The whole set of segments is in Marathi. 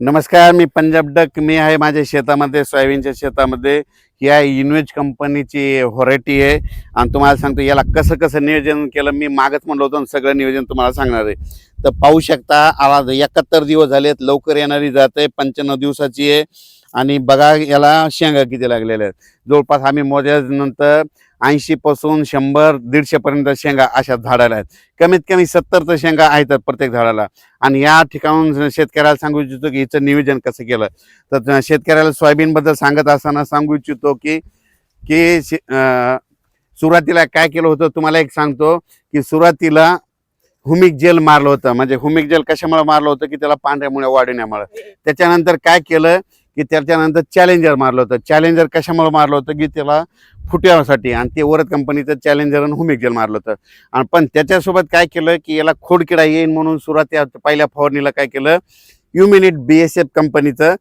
नमस्कार मी पंजाब डक. मी आहे माझ्या शेतामध्ये सोयाबीनच्या शेतामध्ये. ही इन्वेज कंपनीची व्हरायटी आहे. आणि तुम्हाला सांगतो याला कसं कसं नियोजन केलं मी मागच म्हणलं होतं सगळं नियोजन तुम्हाला सांगणार आहे. तर पाहू शकता आवाज एकाहत्तर दिवस झालेत. लवकर येणारी जात आहे पंच्याण्णव दिवसाची आहे. आणि बघा याला शेंगा किती लागलेल्या आहेत. जवळपास आम्ही मोजल्यानंतर ऐंशी पासून शंभर दीडशे पर्यंत शेंगा अशा झाडाला आहेत. कमीत कमी सत्तर तर शेंगा आहेत प्रत्येक झाडाला. आणि या ठिकाणून शेतकऱ्याला सांगू इच्छितो की हिचं नियोजन कसं केलं? तर शेतकऱ्याला सोयाबीनबद्दल सांगत असताना सांगू इच्छितो की की सुरुवातीला काय केलं होतं तुम्हाला एक सांगतो की सुरुवातीला हुमिक जेल मारलं होतं. म्हणजे हुमिक जेल कशामुळे मारलं होतं? की त्याला पांढऱ्यामुळे वाढण्यामुळे. त्याच्यानंतर काय केलं? की त्याच्यानंतर चॅलेंजर मारलं होतं. चॅलेंजर कशामुळे मारलं होतं? की त्याला फुट्यासाठी आणि ते वरद कंपनीचं चॅलेंजर आणि हुमिक मारलं होतं. आणि पण त्याच्यासोबत काय केलं की याला खोडकिडा येईल म्हणून सुरुवातीला पहिल्या फवारणीला काय केलं? युमिनिट बी एस एफ कंपनीचं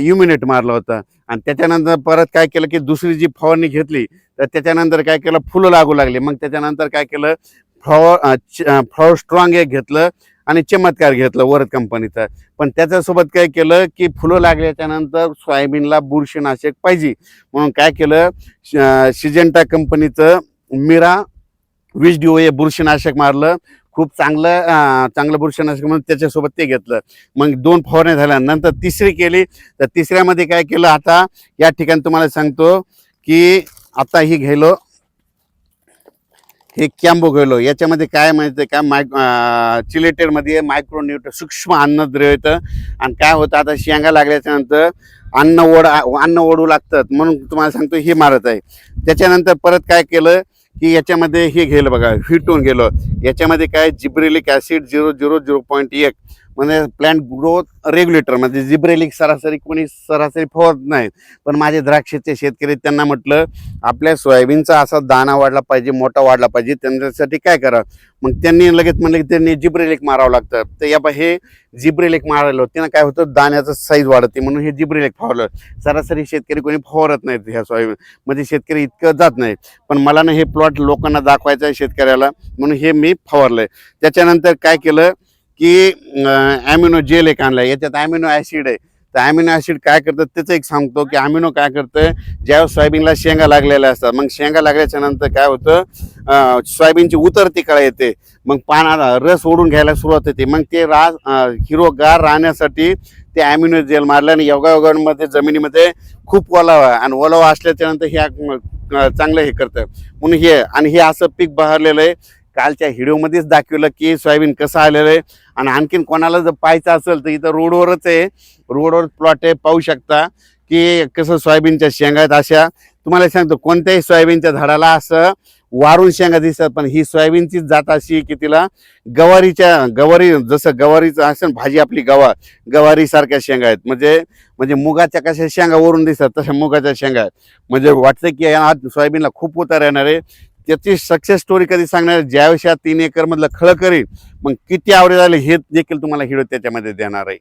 युमिनिट मारलं होतं. आणि त्याच्यानंतर परत काय केलं की दुसरी जी फवारणी घेतली तर त्याच्यानंतर काय केलं? फुलं लागू लागली. मग त्याच्यानंतर काय केलं? फ्लॉवर फ्लॉवर स्ट्रॉंग एक घेतलं. आणि चमत्कार घेतलं वरद कंपनीचं. पण त्याच्यासोबत काय केलं की फुलं लागल्याच्या नंतर सोयाबीनला बुरशीनाशक पाहिजे. म्हणून काय केलं श- सिजेंटा कंपनीचं मिरा वीस डिओ हे बुरशीनाशक मारलं. खूप चांगलं चांगलं बुरशीनाशक म्हणून त्याच्यासोबत ते घेतलं. मग दोन फवारण्या झाल्या. नंतर तिसरी केली. तर तिसऱ्यामध्ये काय केलं आता या ठिकाणी तुम्हाला सांगतो की आता ही घेलो हे कॅम्बो गेलो याच्यामध्ये काय माहिती काय माय चिलेटेडमध्ये मायक्रोन्यूट सूक्ष्म अन्नद्रव्य येतं आणि काय होतं? आता शेंगा लागल्याच्या नंतर अन्न ओढ अन्न ओढू लागतात. म्हणून तुम्हाला सांगतो हे मारत आहे. त्याच्यानंतर परत काय केलं की याच्यामध्ये हे गेलं बघा हिटून गेलं याच्यामध्ये काय? Gibberellic acid zero zero zero point एक. म्हणजे प्लॅन्ट ग्रोथ रेग्युलेटर म्हणजे जिब्रेलिक सरासरी कोणी सरासरी फवत नाहीत. पण माझे द्राक्षाचे शेतकरी त्यांना म्हटलं आपल्या सोयाबीनचा असा दाना वाढला पाहिजे मोठा वाढला पाहिजे त्यांच्यासाठी काय करा? मग त्यांनी लगेच म्हणलं की त्यांनी जिब्रेलिक मारावं लागतं. तर या बा हे जिब्रेलिक मारायला त्यांना काय होतं? दाण्याचं साईज वाढते म्हणून हे जिब्रेलिक फवारलं. सरासरी शेतकरी कोणी फवारत नाहीत ह्या सोयाबीन म्हणजे शेतकरी इतकं जात नाही पण मला ना हे प्लॉट लोकांना दाखवायचं आहे शेतकऱ्याला म्हणून हे मी फवारलंय. त्याच्यानंतर काय केलं? की ॲमिनो जेल एक आणलाय याच्यात ॲमिनो ॲसिड आहे. तर ॲमिनो ॲसिड काय करतं त्याचं एक सांगतो की ॲमिनो काय करतं ज्यावेळेस सोयाबीनला शेंगा लागलेल्या असतात मग शेंगा लागल्याच्या नंतर काय होतं सोयाबीनची उतरती कळा येते मग पाना रस ओढून घ्यायला सुरुवात होते मग ते रा हिरोगार राहण्यासाठी ते ॲम्युनो जेल मारलं आणि योगायोगांमध्ये जमिनीमध्ये खूप ओलावा आणि ओलावा असल्याच्या नंतर चांगलं हे करतं. म्हणून हे आणि हे असं पीक बहरलेलं आहे. कालच्या व्हिडिओमध्येच दाखवलं की सोयाबीन कसं आलेलं आहे. आणि आणखीन कोणाला जर पाहायचं असेल तर इथं रोडवरच आहे. रोडवर प्लॉट आहे. पाहू शकता की कसं सोयाबीनच्या शेंगा आहेत अशा. तुम्हाला सांगतो कोणत्याही सोयाबीनच्या झाडाला असं वारून शेंगा दिसतात पण ही सोयाबीनचीच जात अशी की तिला गवारीच्या गवारी जसं गवारीचं असेल भाजी आपली गवा गवारीसारख्या शेंगा आहेत. म्हणजे म्हणजे मुगाच्या कशा शेंगा वरून दिसतात तशा मुगाच्या शेंगा आहेत. म्हणजे वाटतं की या सोयाबीनला खूप उतार येणार आहे. त्याची सक्सेस स्टोरी कधी सांगणार? ज्यावेळेस या तीन एकरमधलं खळं करेल मग किती आवरेज आले हे देखील तुम्हाला हिडो त्याच्यामध्ये देणार आहे.